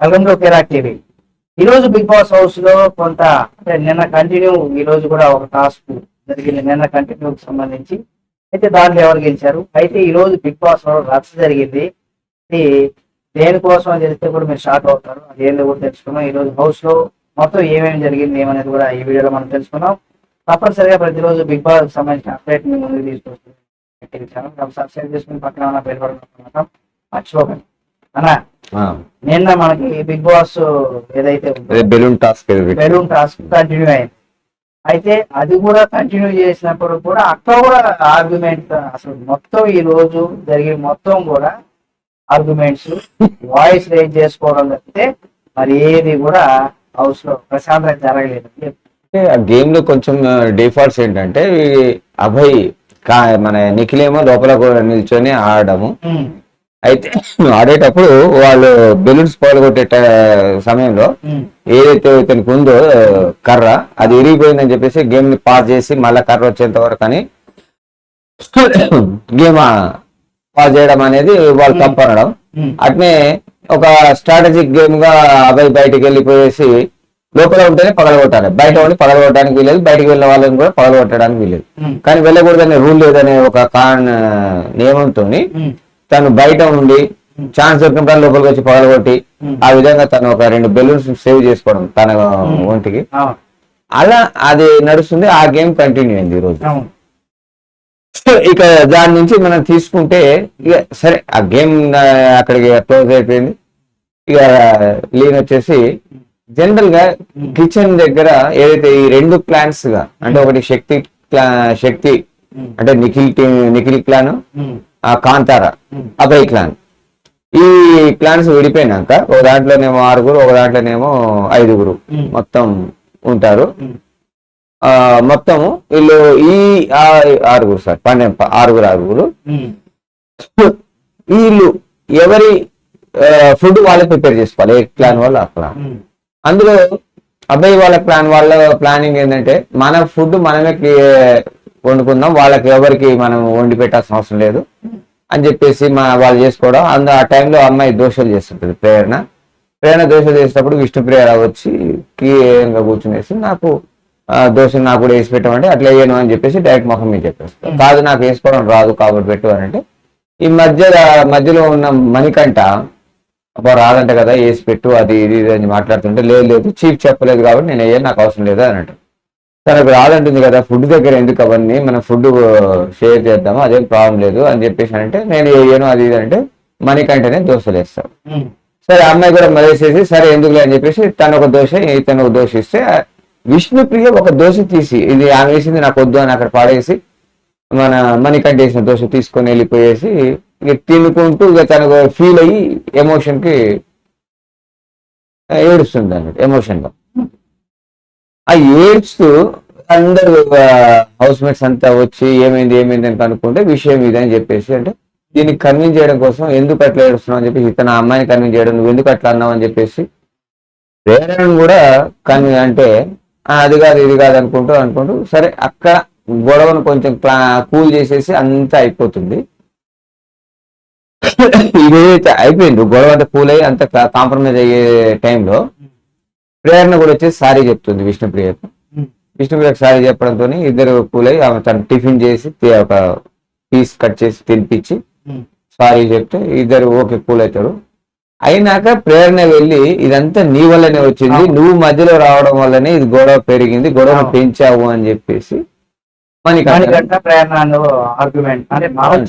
Welcome to కెరాక్ TV ఈ రోజు big boss హౌస్లో కొంత అంటే నిన్న కంటిన్యూ ఈ రోజు కూడా ఒక టాస్క్ జరిగింది. నిన్న కంటిన్యూ సంబంధించి అయితే దాంట్లో ఎవరు గెలిచారు? అయితే ఈ రోజు బిగ్ బాస్లో రచ్చ జరిగింది. ఇది దేనికోసం అని తెలిస్తే కూడా మీరు షాక్ అవుతారు. అది ఏందో కూడా తెలుసుకున్నాం ఈ రోజు హౌస్లో మొత్తం ఏమేమి జరిగింది ఏమనేది కూడా ఈ వీడియోలో మనం తెలుసుకున్నాం తప్పనిసరిగా ప్రతిరోజు బిగ్ బాస్ సంబంధించిన అప్డేట్ మీ ముందుకు తీసుకొస్తుంది. ఛానల్ సబ్స్క్రైబ్ చేసుకుని పక్కన ఉన్న బెల్ బటన్ మర్చిపోకండి. అన్నా? నిన్న మనకి బిగ్ బాస్ ఏదైతే balloon task balloon task continue అయింది. అయితే అది కూడా కంటిన్యూ చేసినప్పుడు కూడా అక్కడ కూడా ఆర్గ్యుమెంట్ అసలు మొత్తం ఈ రోజు జరిగే మొత్తం కూడా ఆర్గ్యుమెంట్స్ వాయిస్ రేజ్ చేసుకోవడం తప్పితే మరి ఏది కూడా హౌస్లో ప్రశాంతంగా జరగలేదు అంటే ఆ గేమ్లో కొంచెం డిఫాల్ట్స్ ఏంటంటే అభయ్ కా- మన నిఖిల్ ఏమో లోపల కూడా నిల్చొని ఆడము అయితే ఆడేటప్పుడు వాళ్ళు బెలూన్స్ పాల్గొట్టే సమయంలో ఏదైతే ఇతనికి ఉందో కర్ర అది ఇరిగిపోయిందని చెప్పేసి గేమ్ని పాస్ చేసి మళ్ళా కర్ర వచ్చేంత వరకు అని గేమ్ పాస్ చేయడం అనేది వాళ్ళు తప్పు అనడం ఉమ్, అట్నే ఒక స్ట్రాటజిక్ గేమ్గా అబ్బాయి బయటికి వెళ్ళిపోయేసి లోపల ఉంటేనే పగలగొట్టాలి. బయట ఉండి పగలగొట్టడానికి వీలేదు బయటికి వెళ్ళిన వాళ్ళని కూడా పగలగొట్టడానికి వీలేదు కానీ వెళ్ళకూడదనే రూల్ లేదనే ఒక కారణ నియమంతో తను బయట ఉండి ఛాన్స్ దొరికినప్పుడు లోపలికి వచ్చి పగలగొట్టి. ఆ విధంగా తను ఒక రెండు బెలూన్స్ సేవ్ చేసుకోవడం తన ఒంటికి. అలా అది నడుస్తుంది ఆ గేమ్ కంటిన్యూ అయింది ఈ రోజు. ఇక దాని నుంచి మనం తీసుకుంటే ఇక సరే ఆ గేమ్ అక్కడికి క్లోజ్ అయిపోయింది. ఇక లీన్ వచ్చేసి జనరల్గా కిచెన్ దగ్గర ఏదైతే ఈ రెండు ప్లాన్స్గా అంటే ఒకటి శక్తి శక్తి అంటే నిఖిల్ నిఖిల్ ప్లాన్ కాంతార ఉమ్, అభయ్ క్లాన్. ఈ ప్లాన్స్ విడిపోయినాక ఒక దాంట్లోనేమో ఆరుగురు ఒక దాంట్లోనేమో ఐదుగురు మొత్తం ఉంటారు. ఆ మొత్తము వీళ్ళు ఈ ఆ- ఆరుగురు సార్ పన్నెండు ఆరుగురు ఆరుగురు. వీళ్ళు ఎవరి ఫుడ్ వాళ్ళే ప్రిపేర్ చేసుకోవాలి ఏ ప్లాన్ వాళ్ళు ఆ ప్లాన్ అందులో అబ్బాయి వాళ్ళ ప్లాన్ వాళ్ళ ప్లానింగ్ ఏంటంటే మన ఫుడ్ మనమే వండుకుందాం. వాళ్ళకి ఎవరికి మనం వండి పెట్టాల్సిన అవసరం లేదు. అని చెప్పేసి మా వాళ్ళు చేసుకోవడం. అందు ఆ టైంలో అమ్మాయి దోషలు చేస్తుంటుంది ప్రేరణ. ప్రేరణ దోషలు చేసేటప్పుడు విష్ణుప్రియ వచ్చి క్లియర్గా కూర్చునేసి నాకు ఆ, దోశ నాకు కూడా వేసి పెట్టమంటే అట్లా వేయను అని చెప్పేసి డైరెక్ట్ ముఖం మీద చెప్పేస్తాను కాదు నాకు వేసుకోవడం రాదు కాబట్టి పెట్టు అని అంటే ఈ మధ్య మధ్యలో ఉన్న మణికంఠ అబ్బా రాదంట కదా వేసి పెట్టు అది ఇది ఇది అని మాట్లాడుతుంటే లేదు లేదు చీఫ్ చెప్పలేదు కాబట్టి నేను అయ్యా నాకు అవసరం లేదు అన్నట్టు తనకు రాదంటుంది కదా ఫుడ్ దగ్గర ఎందుకు అవన్నీ మనం ఫుడ్ షేర్ చేద్దాము అదేం ప్రాబ్లం లేదు అని చెప్పేసి అంటే నేను వేయను అది ఇది అంటే మణికంఠనే దోశలు వేస్తాను సరే అమ్మాయి కూడా మలేసేసి సరే ఎందుకులే అని చెప్పేసి తను ఒక దోశ ఇతను ఒక దోశ ఇస్తే విష్ణుప్రియ ఒక దోశ తీసి ఇది ఆమె వేసింది నాకు వద్దు అని అక్కడ పాడేసి మన మణికంఠ వేసిన దోశ తీసుకొని వెళ్ళిపోయేసి ఇక తినుకుంటూ ఇక తనకు ఫీల్ అయ్యి ఎమోషన్కి ఏడుస్తుంది అన్నట్టు ఎమోషన్గా. ఆ ఏడ్స్తూ అందరు హౌస్ మేట్స్ అంతా వచ్చి ఏమైంది ఏమైంది అని కనుక్కుంటే విషయం ఇది అని చెప్పేసి అంటే దీన్ని కన్విన్స్ చేయడం కోసం ఎందుకు అట్లా ఏడుస్తున్నావు అని చెప్పేసి ఇతను అమ్మాయిని కన్విన్స్ చేయడం నువ్వు ఎందుకు అట్లా అన్నావు అని చెప్పేసి ప్రేరణను కూడా కన్వి అంటే అది కాదు ఇది కాదు అనుకుంటూ అనుకుంటూ సరే అక్కడ గొడవను కొంచెం కూల్ చేసేసి అంతా అయిపోతుంది. ఇదైతే అయిపోయింది. గొడవ అంతా కూల్ అయ్యి అంత కాంప్రమైజ్ అయ్యే టైంలో ప్రేరణ కూడా వచ్చేసి సారీ చెప్తుంది విష్ణుప్రియకు విష్ణుప్రియకు సారీ చెప్పడంతో ఇద్దరు కూల్ ఆమె తను టిఫిన్ చేసి ఒక పీస్ కట్ చేసి తినిపించి సారీ చెప్తే ఇద్దరు ఓకే కూల్ అవుతారు అయినాక ప్రేరణ వెళ్ళి ఇదంతా నీ వల్లనే వచ్చింది. నువ్వు మధ్యలో రావడం వల్లనే ఇది గొడవ పెరిగింది గొడవ. పెంచావు అని చెప్పేసి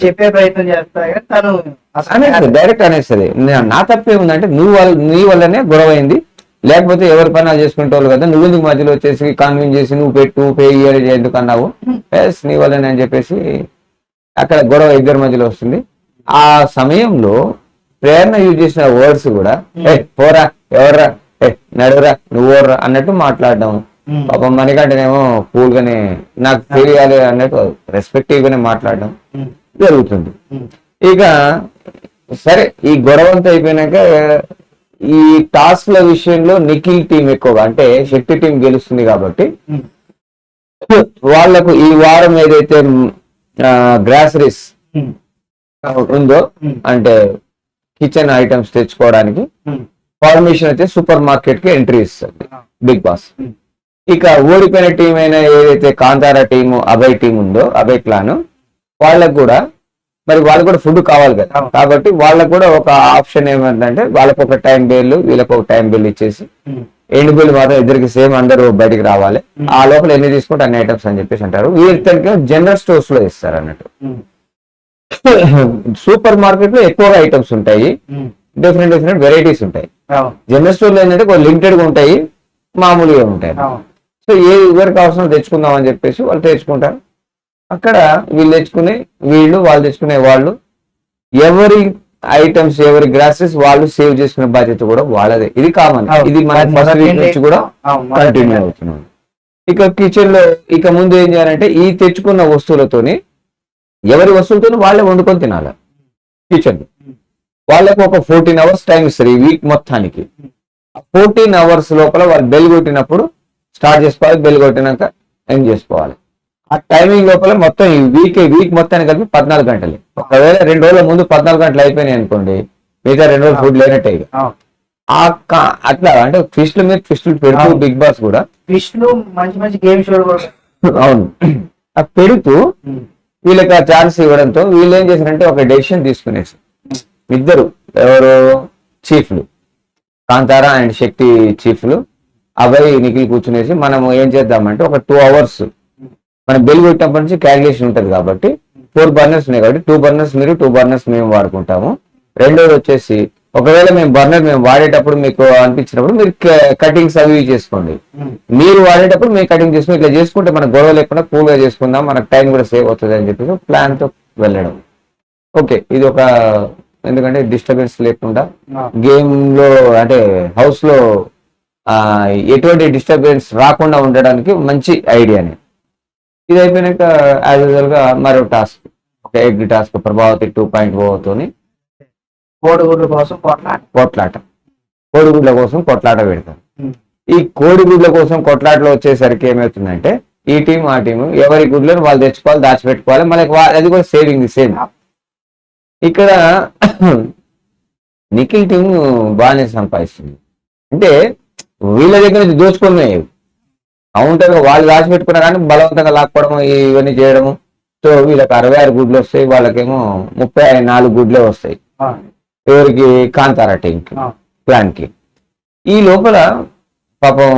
చెప్పే ప్రయత్నం చేస్తా డైరెక్ట్ అనేస్తుంది. నా- తప్పే ఉందంటే నువ్వు నీ వల్లనే గొడవ అయింది లేకపోతే ఎవరి పని చేసుకుంటే వాళ్ళు కదా నువ్వు ఎందుకు మధ్యలో వచ్చేసి కన్విన్స్ చేసి నువ్వు పెట్టు పే ఇయర్ ఎందుకు అన్నావు? ఎస్ నీ వల్లనే అని చెప్పేసి అక్కడ గొడవ ఇద్దరి మధ్యలో వస్తుంది. ఆ సమయంలో ప్రేరణ యూజ్ చేసిన వర్డ్స్ కూడా ఏ పోరా ఎవర్రా ఏ నడురా నువ్వురా అన్నట్టు మాట్లాడడం. ఉమ్, పాపం మణికంటనేమో కూల్ గానే నాకు తెలియాలి అన్నట్టు రెస్పెక్టివ్ గానే మాట్లాడడం జరుగుతుంది. ఇక సరే ఈ గొడవ అంతా అయిపోయినాక ఈ టాస్క్ల విషయంలో నిఖిల్ టీం ఎక్కువగా అంటే శక్తి టీం గెలుస్తుంది కాబట్టి వాళ్ళకు ఈ వారం ఏదైతే గ్రాసరీస్ ఉందో అంటే కిచెన్ ఐటమ్స్ తెచ్చుకోవడానికి పర్మిషన్ ఫార్మేషన్ అయితే సూపర్ మార్కెట్కి ఎంట్రీ ఇస్తుంది బిగ్ బాస్ ఇక ఓడిపోయిన టీం అయిన ఏదైతే కాంతారా టీము అభయ్ టీం ఉందో అభయ్ క్లాన్ వాళ్ళకు కూడా మరి వాళ్ళకు కూడా ఫుడ్ కావాలి కదా. కాబట్టి వాళ్ళకు కూడా ఒక ఆప్షన్ ఏమంటే వాళ్ళకు ఒక టైం బిల్ వీళ్ళకి ఒక టైం బిల్ ఇచ్చేసి ఎండు బిల్ మాత్రం ఇద్దరికి సేమ్ అందరూ బయటికి రావాలి. ఆ లోపల ఎన్ని తీసుకుంటే అన్ని ఐటమ్స్ అని చెప్పేసి అంటారు. వీళ్ళకి జనరల్ స్టోర్స్లో ఇస్తారు అన్నట్టు. సూపర్ మార్కెట్లో ఎక్కువగా ఐటమ్స్ ఉంటాయి. డిఫరెంట్ డిఫరెంట్ వెరైటీస్ ఉంటాయి. జనరల్ స్టోర్లో ఏంటంటే లిమిటెడ్గా ఉంటాయి మామూలుగా ఉంటాయి సో ఏ ఎవరికి అవసరం తెచ్చుకుందాం అని చెప్పేసి వాళ్ళు తెచ్చుకుంటారు. అక్కడ వీళ్ళు తెచ్చుకునే వీళ్ళు వాళ్ళు తెచ్చుకునే వాళ్ళు ఎవరి ఐటమ్స్ ఎవరి గ్రాసెస్ వాళ్ళు సేవ్ చేసుకునే బాధ్యత కూడా వాళ్ళదే. ఇది కామన్. ఇది మన ఫస్ట్ వీక్ నుంచి కూడా కంటిన్యూ అవుతున్నాం ఇక కిచెన్లో ఇక ముందు ఏం చేయాలంటే ఈ తెచ్చుకున్న వస్తువులతోని ఎవరి వస్తువులతో వాళ్ళే వండుకొని తినాలి. కిచెన్ వాళ్ళకు ఒక ఫోర్టీన్ అవర్స్ టైం ఇస్తారు ఈ వీక్ మొత్తానికి. ఫోర్టీన్ అవర్స్ లోపల వాళ్ళు బెల్ కొట్టినప్పుడు స్టార్ట్ చేసుకోవాలి బెల్ కొట్టినాక ఎండ్ చేసుకోవాలి. ఆ టైమింగ్ లోపల మొత్తం ఈ వీక్ వీక్ మొత్తానికి కలిపి పద్నాలుగు గంటలు. ఒకవేళ రెండు రోజుల ముందు పద్నాలుగు గంటలు అయిపోయినాయి అనుకోండి మిగతా రెండు రోజులు ఫుడ్ లేనట్టే అట్లా అంటే ట్విస్ట్ల మీద ట్విస్టులు పెడుతూ. బిగ్ బాస్ కూడా. విష్ణు మంచి మంచి గేమ్ షోలు కూడా అవును. ఆ పెడుతూ వీళ్ళకి ఆ ఛాన్స్ ఇవ్వడంతో వీళ్ళు ఏం చేశారంటే ఒక డెసిషన్ తీసుకునేసి ఇద్దరు ఎవరు? చీఫ్లు. కాంతారా అండ్ శక్తి చీఫ్లు. అభయ్ నిఖిల్ కూర్చునేసి మనం ఏం చేద్దామంటే ఒక టూ అవర్స్ మనం బెల్ కొట్టినప్పటి నుంచి క్యాలిక్యులేషన్ ఉంటుంది కాబట్టి ఫోర్ బర్నర్స్ ఉన్నాయి కాబట్టి టూ బర్నర్స్ మీరు టూ బర్నర్స్ మేము వాడుకుంటాము. రెండోది వచ్చేసి ఒకవేళ మేము బర్నర్ మేము వాడేటప్పుడు మీకు అనిపించినప్పుడు మీరు కటింగ్స్ అవి చేసుకోండి. మీరు వాడేటప్పుడు మేము కటింగ్ చేసుకుని ఇట్లా చేసుకుంటే మనకు గొడవ లేకుండా కూల్గా చేసుకుందాం మనకు టైం కూడా సేవ్ అవుతుంది అని చెప్పి ప్లాన్తో వెళ్ళడం. ఓకే ఇది ఒక ఎందుకంటే డిస్టర్బెన్స్ లేకుండా గేమ్లో అంటే హౌస్లో ఎటువంటి డిస్టర్బెన్స్ రాకుండా ఉండడానికి మంచి ఐడియానే. ఇది అయిపోయినాక యాజ్ యూజువల్గా మరో టాస్క్ ఒక egg task Prabhavati two point తోని కోడిగుడ్ల కోసం కొట్లాట. కొట్లాట. కోడిగుడ్ల కోసం కొట్లాట పెడతారు. ఈ కోడిగుడ్ల కోసం కొట్లాటలో వచ్చేసరికి ఏమవుతుందంటే ఈ టీం ఆ టీం ఎవరి గుడ్లను వాళ్ళు తెచ్చుకోవాలి దాచిపెట్టుకోవాలి మనకి అది కూడా సేవింగ్ సేమ్ ఇక్కడ నిఖిల్ టీం బాగానే సంపాదిస్తుంది. అంటే వీళ్ళ దగ్గర నుంచి దోచుకున్నాయి. కౌంటర్ వాళ్ళు దాచిపెట్టుకున్నా కానీ బలవంతంగా లాక్కోవడం ఇవన్నీ చేయడము. సో వీళ్ళకి అరవై ఆరు గుడ్లు వస్తాయి వాళ్ళకేమో ముప్పై నాలుగు గుడ్లే వస్తాయి. ఎవరికి? కాంతారా టీంకి ఆ, ప్లాన్కి ఈ లోపల పాపం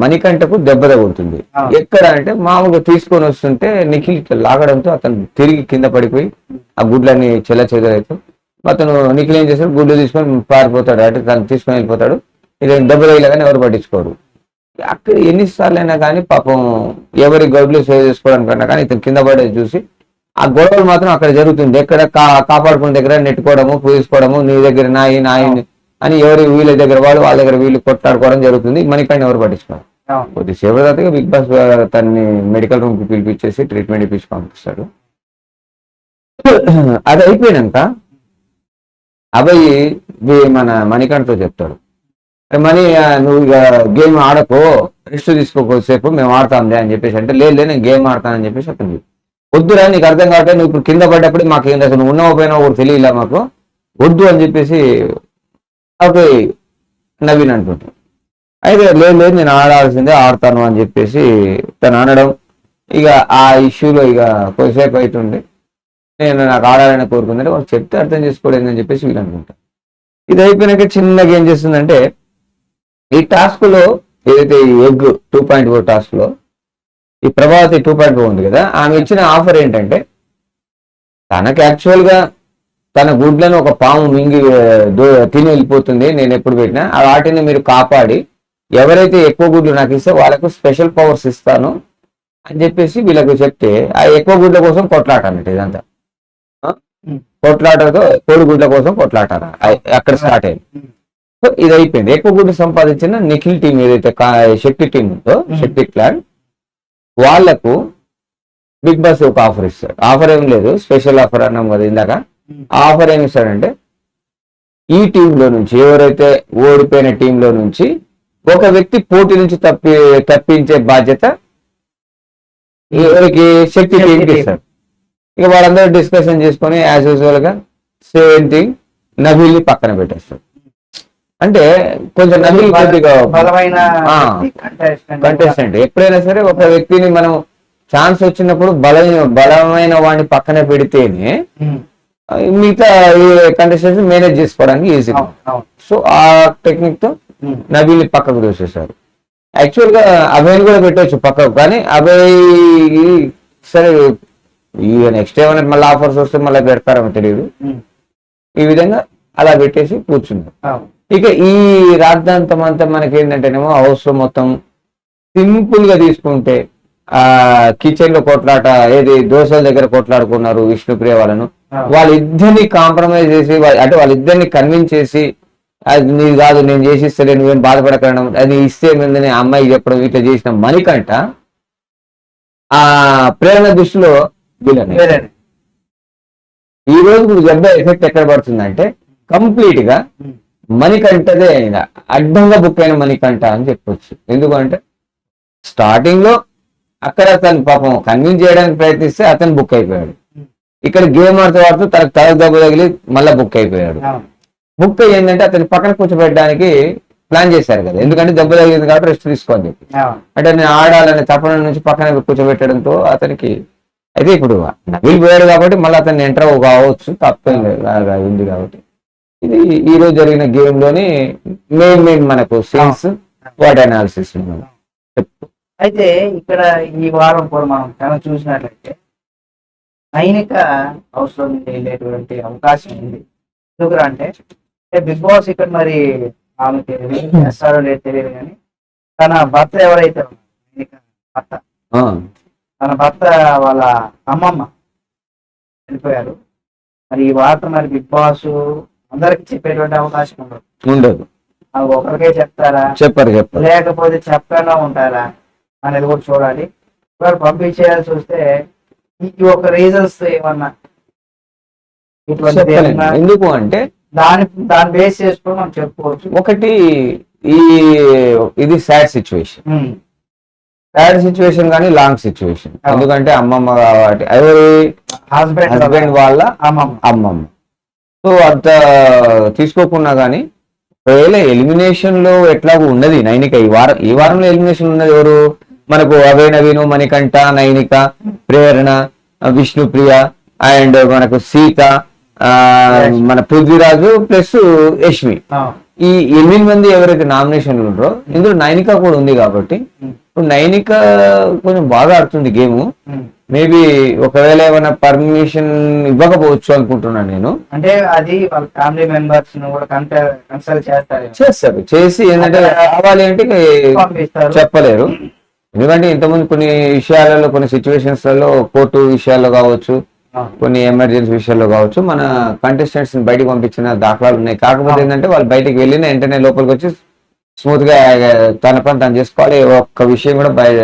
మణికంఠకు దెబ్బ తగులుతుంది. ఎక్కడ అంటే మామూలుగా తీసుకొని వస్తుంటే నిఖిల్ ఇట్లా లాగడంతో అతను తిరిగి కింద పడిపోయి ఆ గుడ్లన్నీ చెల్ల చెదరైతే అతను నిఖిల్ ఏం చేస్తాడు? గుడ్లు తీసుకొని పారిపోతాడు అంటే తను తీసుకొని వెళ్ళిపోతాడు. ఇది దెబ్బ తగిలగానే ఎవరు పట్టించుకోరు. అక్కడ ఎన్నిసార్లు అయినా కానీ పాపం ఎవరి గొడ్లు సేవ్ చేసుకోవడానికన్నా కానీ ఇతను కింద పడేది చూసి ఆ గొడవలు మాత్రం అక్కడ జరుగుతుంది ఎక్కడ కాపాడుకున్న దగ్గర నెట్టుకోవడము పూసుకోవడము నీ దగ్గర నాయి నాయి అని ఎవరి వీళ్ళ దగ్గర వాళ్ళు వాళ్ళ దగ్గర వీళ్ళు కొట్లాడుకోవడం జరుగుతుంది. మనకైనా ఎవరు పట్టించుకోరు. ఆ, కొద్దిసేపు తర్వాత బిగ్ బాస్ తన్ని మెడికల్ రూమ్కి పిలిపించేసి ట్రీట్మెంట్ ఇప్పించి పంపిస్తాడు. అది అయిపోయినాక అబ్బాయి మన మణికంఠతో చెప్తాడు. మనీ నువ్వు ఇక గేమ్ ఆడకో రెస్ట్ తీసుకోసేపు మేము ఆడతాంలే అని చెప్పేసి అంటే లేదు లేదు, నేను గేమ్ ఆడతానని చెప్పేసి అతను వద్దురా నీకు అర్థం కావట్లేదు నువ్వు ఇప్పుడు కింద పడ్డప్పుడు మాకు ఏం అసలు నువ్వు ఉన్నావు పోయినా కూడా తెలియలే మాకు. వద్దు అని చెప్పేసి ఓకే నవీన్ అంటుంటాడు. అయితే లేదు లేదు నేను ఆడాల్సిందే ఆడతాను అని చెప్పేసి తను అనడం. ఇక ఆ ఇష్యూలో ఇక కొద్దిసేపు అవుతుంది నేను నాకు ఆడాలని కోరుకుందంటే వాళ్ళు చెప్తే అర్థం చేసుకోలేదు అని చెప్పేసి వీళ్ళు అనుకుంటాను ఇది అయిపోయినాక చిన్నగా ఏం చేస్తుందంటే ఈ టాస్క్లో ఏదైతే ఈ ఎగ్ టూ పాయింట్ ఫోర్ టాస్క్లో ఈ ప్రభావతి టూ పాయింట్ ఫోర్ ఉంది కదా ఆమె ఇచ్చిన ఆఫర్ ఏంటంటే తనకు యాక్చువల్గా తన గుడ్లను ఒక పాము మింగి తిని వెళ్ళిపోతుంది నేను ఎప్పుడు పెట్టినా ఆ వాటిని మీరు కాపాడి ఎవరైతే ఎక్కువ గుడ్లు నాకు ఇస్తే వాళ్ళకు స్పెషల్ పవర్స్ ఇస్తాను అని చెప్పేసి వీళ్ళకు చెప్తే ఆ ఎక్కువ గుడ్ల కోసం కొట్లాట అన్నట్టు ఇదంతా. కొట్లాటతో కోడి గుడ్ల కోసం కొట్లాట అక్కడ స్టార్ట్ అయింది. సో ఇది అయిపోయింది ఎక్కువ గుడ్లు సంపాదించిన నిఖిల్ టీం ఏదైతే శక్తి టీం ఉందో. శక్తి క్లాన్ వాళ్ళకు బిగ్ బాస్ ఒక ఆఫర్ ఇస్తాడు. ఆఫర్ ఏం లేదు. స్పెషల్ ఆఫర్ అన్నాం కదా ఇందాక. ఆఫర్ ఏమి ఇస్తాడంటే ఈ టీంలో నుంచి ఎవరైతే ఓడిపోయిన టీంలో నుంచి ఒక వ్యక్తి పోటీ నుంచి తప్పి తప్పించే బాధ్యత ఎవరికి? శక్తి టీంకి team. ఇస్తారు ఇక వాళ్ళందరూ డిస్కషన్ చేసుకొని యాజ్ యూజువల్గా సేమ్ థింగ్ నబీల్ని పక్కన పెట్టేస్తారు అంటే కొంచెం కొద్దిగా ఆ. కంటెస్టెంట్ కంటెస్టెంట్ ఎప్పుడైనా సరే ఒక వ్యక్తిని మనం ఛాన్స్ వచ్చినప్పుడు బలమైన బలమైన వాడిని పక్కన పెడితేనే మిగతా కంటెస్టెంట్స్ మేనేజ్ చేసుకోవడానికి ఈజీ సో ఆ టెక్నిక్తో ఉమ్, నబీల్ని పక్కకు దోసేశారు యాక్చువల్గా అభయ్ కూడా పెట్టవచ్చు పక్కకు కానీ అభయ్ సరే ఈ నెక్స్ట్ ఏమైనా మళ్ళీ ఆఫర్స్ వస్తే మళ్ళీ పెడతారేమో తెలియదు ఈ విధంగా అలా పెట్టేసి కూర్చున్నారు. ఇక ఈ రాద్ధాంతం అంతా మనకి ఏంటంటేనేమో హౌస్ మొత్తం సింపుల్గా తీసుకుంటే ఆ కిచెన్లో కొట్లాట ఏది దోశల దగ్గర కొట్లాడుకున్నారు విష్ణుప్రియ వాళ్ళను. వాళ్ళిద్దరిని కాంప్రమైజ్ చేసి వాళ్ళ- అంటే వాళ్ళిద్దరిని కన్విన్స్ చేసి అది నీది కాదు నేను చేసి ఇస్తలే నువ్వేం బాధపడకడం అది ఇస్తే ఏందని ఆ అమ్మాయి చెప్పడం ఇట్లా చేసిన మణికంట ఆ ప్రేరణ దృష్టిలో. ఈ రోజు ఇప్పుడు దెబ్బ ఎఫెక్ట్ ఎక్కడ పడుతుందంటే కంప్లీట్గా మణికంఠదే ఆయన. అడ్డంగా బుక్ అయిన మణికంఠ అని చెప్పొచ్చు. ఎందుకంటే స్టార్టింగ్లో అక్కడ అతను పాపం కన్విన్స్ చేయడానికి ప్రయత్నిస్తే అతను బుక్ అయిపోయాడు. ఇక్కడ గేమ్ ఆడుతూ ఆడుతూ తనకు తల దెబ్బ తగిలి మళ్ళీ బుక్ అయిపోయాడు. బుక్ ఏంటంటే అతని పక్కన కూర్చోబెట్టడానికి ప్లాన్ చేశారు కదా. ఎందుకంటే దెబ్బ తగిలింది కాబట్టి రెస్ట్ తీసుకోని చెప్పి. అంటే నేను ఆడాలని తపన నుంచి పక్కన కూర్చోబెట్టడంతో అతనికి అయితే ఇప్పుడు నవీల్ పోయాడు కాబట్టి మళ్ళీ అతన్ని ఎంటర్ కావచ్చు తప్పేం లేదు. ఉంది కాబట్టి. ఇది ఈ రోజు జరిగిన గేమ్లోని మెయిన్ మెయిన్ మనకు సీన్స్ వాట్ అనాలిసిస్ అయితే ఇక్కడ ఈ వారం కూడా మనం కనుక చూసినట్లయితే సైనిక హౌస్లో నుండి వెళ్ళేటువంటి అవకాశం ఉంది. ఎందుకు అంటే బిగ్ బాస్ ఇక్కడ మరి ఆమె తెలియదు చేస్తారో లేదు తెలియదు కానీ తన భర్త ఎవరైతే భర్త తన భర్త వాళ్ళ అమ్మమ్మ చనిపోయారు మరి ఈ వార్త మరి బిగ్ బాస్ అందరికి చెప్పేటువంటి అవకాశం ఉండదు. ఉండదు. ఒకరికే చెప్తారా? చెప్పరు చెప్పరు. లేకపోతే చెప్పకుండా ఉంటారా? అనేది కూడా చూడాలి. ఒకవేళ పంపించేయాల్సి వస్తే ఈ ఒక రీజన్స్ ఏమన్నా ఎందుకు అంటే దాని దాన్ని బేస్ చేసుకొని మనం చెప్పుకోవచ్చు. ఒకటి ఈ ఇది సాడ్ సిచ్యువేషన్ సాడ్ సిచ్యువేషన్ కానీ లాంగ్ సిచ్యువేషన్. ఎందుకంటే అమ్మమ్మ కాబట్టి ఎవరి హస్బెండ్ హస్బెండ్ వాళ్ళ అమ్మమ్మ. అమ్మమ్మ. సో అంత తీసుకోకున్నా కానీ ఒకవేళ ఎలిమినేషన్లో ఎట్లాగో ఉన్నది నైనిక. ఈ వారం ఈ వారంలో ఎలిమినేషన్ ఉన్నది ఎవరు? మనకు అభయ నవీను మణికంఠ నైనిక ప్రేరణ విష్ణుప్రియ అండ్ మనకు సీత మన పృథ్వీరాజు ప్లస్ యష్మి. ఈ ఎనిమిది మంది ఎవరైతే నామినేషన్లు ఉన్నారో ఇందులో నైనిక కూడా ఉంది కాబట్టి ఇప్పుడు నైనిక కొంచెం బాగా ఆడుతుంది గేమ్. మేబీ ఒకవేళ ఏమైనా పర్మిషన్ ఇవ్వకపోవచ్చు అనుకుంటున్నాను నేను. అంటే అది వాళ్ళ ఫ్యామిలీ మెంబర్స్ కూడా కన్సల్ట్ చేస్తారు. చేస్తారు. చేసి ఏంటంటే కావాలి అంటే చెప్పలేరు. ఎందుకంటే ఇంతకుముందు కొన్ని విషయాలలో కొన్ని సిచ్యువేషన్స్లలో కోర్టు విషయాల్లో కావచ్చు కొన్ని ఎమర్జెన్సీ విషయాల్లో కావచ్చు మన కంటెస్టెంట్స్ని బయటకు పంపించిన దాఖలాలు ఉన్నాయి. కాకపోతే ఏంటంటే వాళ్ళు బయటకు వెళ్ళిన వెంటనే లోపలికి వచ్చి స్మూత్గా తన పని తను చేసుకోవాలి. ఒక్క విషయం కూడా బయట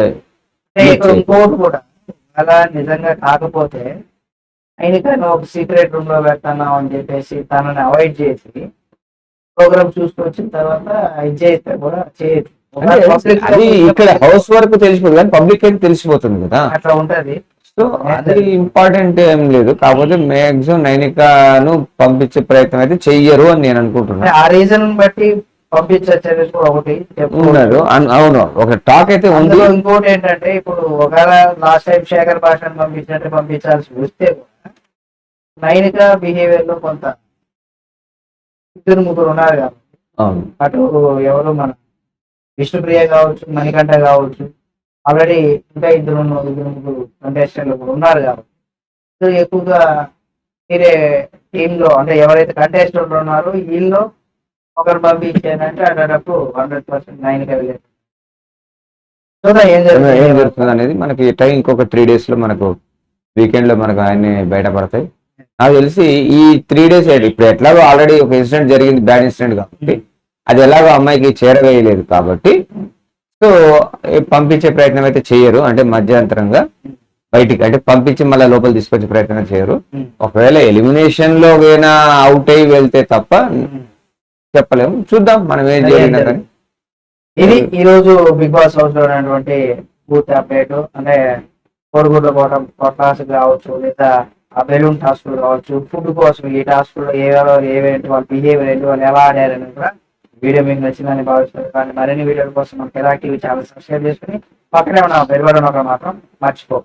అలా నిజంగా కాకపోతే ఆయనకైనా ఒక సీక్రెట్ రూమ్లో పెడతాను అని చెప్పేసి తనని అవాయిడ్ చేసి ప్రోగ్రామ్ చూసుకొచ్చిన తర్వాత ఇది చేస్తే కూడా చేయదు అంటే అది ఇక్కడ హౌస్ వరకు తెలిసిపోతుంది కానీ పబ్లిక్ అయితే తెలిసిపోతుంది కదా. అట్లా ఉంటది. సో అది ఇంపార్టెంట్ ఏం లేదు. కాకపోతే మాక్సిమం నైనికాను పంపించే ప్రయత్నం అయితే చెయ్యరు అని నేను అనుకుంటున్నాను ఆ రీజన్ బట్టి ఉన్నారు. అవును. ఒక టాక్ అయితే ఉంది. ఇంకోటి ఏంటంటే ఇప్పుడు ఒకవేళ లాస్ట్ టైం శేఖర్ భాషను పంపించినట్టు పంపించాల్సి వస్తే నైనిక బిహేవియర్లో కొంత ఇద్దరు ముగ్గురు ఉన్నారు కాబట్టి అటు ఎవరు మన విష్ణుప్రియ కావచ్చు మణికంఠ కావచ్చు ఆల్రెడీ ఇంకా ఇద్దరు ఇద్దరు ముగ్గురు కంటెస్టెంట్లు ఉన్నారు కాబట్టి ఎక్కువగా వేరే టీమ్లో అంటే ఎవరైతే కంటెస్టెంట్ ఉన్నారో వీళ్ళు ఒకరు పంపించారంటే అటప్పుడు హండ్రెడ్ పర్సెంట్ నైన్కి వెళ్ళారు ఏం జరుగుతుంది. అనేది మనకి టైం ఇంకొక త్రీ డేస్లో మనకు వీకెండ్లో మనకు అన్ని బయటపడతాయి. నాకు తెలిసి ఈ త్రీ డేస్ ఇప్పుడు ఎట్లాగో ఆల్రెడీ ఒక ఇన్సిడెంట్ జరిగింది బ్యాడ్ ఇన్సిడెంట్ కాబట్టి అది ఎలాగో అమ్మాయికి చేరవేయలేదు కాబట్టి సో పంపించే ప్రయత్నం అయితే చేయరు. అంటే మధ్యంతరంగా బయటికి అంటే పంపించి మళ్ళీ లోపల తీసుకొచ్చే ప్రయత్నం చేయరు. ఒకవేళ ఎలిమినేషన్లో ఏమైనా అవుట్ అయ్యి వెళ్తే తప్ప చెప్పలేము. చూద్దాం మనం ఏం జరిగినా ఇది ఈ రోజు బిగ్ బాస్ హౌస్లో ఉన్నటువంటి పూర్తి అప్డేట్. అంటే కోడిగుడ్ల కోట టాస్క్ కావచ్చు లేదా ఆ బెలూన్ టాస్క్ కావచ్చు ఫుడ్ కోసం ఈ టాస్క్లో ఏవో ఏవేంటి వాళ్ళ బిహేవియర్ ఏంటి వాళ్ళు ఎలా ఆడారని కూడా వీడియో మీకు నచ్చిందని భావిస్తున్నాను. కానీ మరిన్ని వీడియోల కోసం మన కెలా టీవీ ఛానల్ సబ్స్క్రైబ్ చేసుకుని పక్కనే ఉన్న బెల్ బటన్ ఒక మాత్రం మర్చిపో